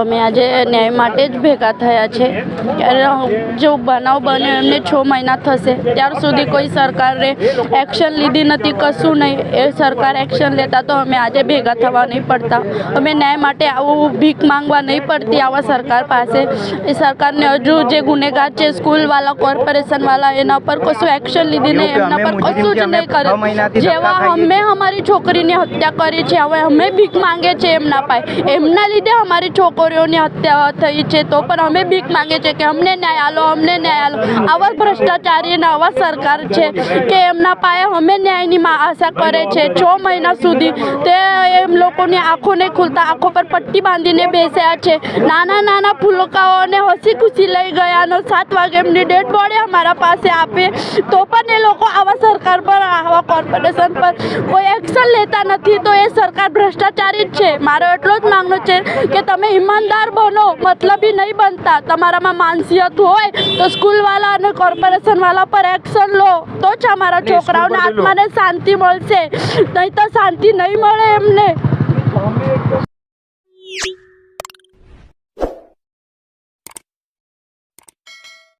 અમે આજે ન્યાય માટે જ ભેગા થયા છે. જો બનાવ બન્યો એમને છ મહિના થશે. ત્યાર સુધી કોઈ સરકારે એક્શન લીધી નથી, કશું નહીં. એ સરકાર એક્શન લેતા તો અમે આજે ભેગા થવા નહીં પડતા. અમે ન્યાય માટે આવું ભીખ માંગવા નહીં પડતી આવા સરકાર પાસે. એ સરકારને હજુ જે ગુનેગાર છે સ્કૂલવાળા કોર્પોરેશનવાળા એના પર કશું એક્શન લીધી નહીં. એમના પર કશું જ નહીં કરે. જેવા અમે અમારી છોકરીની હત્યા કરી છે હવે અમે ભીખ માંગે છે એમના પાસે એમના લીધે અમારી છોકરીઓની હત્યા થઈ છે. તો પણ અમે ભીખ માંગે છે કે અમને ન્યાય આલો, અમને ન્યાય આલો. આવા ભ્રષ્ટાચારી અને આવા સરકાર છે કે એમના પાસે અમે ન્યાયની આશા કરે છે. છ મહિના સુધી તે એમ લોકોની આંખો નહીં ખુલતા આંખો પર પટ્ટી બાંધીને બેસ્યા છે. નાના નાના ફૂલકાઓને હસી ખુશી લઈ ગયા અને સાત વાગે એમની ડેડ બોડી અમારા પાસે આપે. તો પણ એ લોકો આવા સરકાર પર, આવા કોર્પોરેશન પર કોઈ એક્શન લેતા નથી તો એ સરકાર ભ્રષ્ટાચારી જ છે. મારો એટલો જ માંગનો છે કે તમે ઈમાનદાર બનો મતલબી નહીં બનતા. તમારામાં માનસિયત હોય તો સ્કૂલવાળા અને કોર્પોરેશનવાળા પર એક્શન લો. તો જ અમારા છોકરાઓને આત્માને શાંતિ મળશે. નહીં તો શાંતિ નહીં મળે એમને.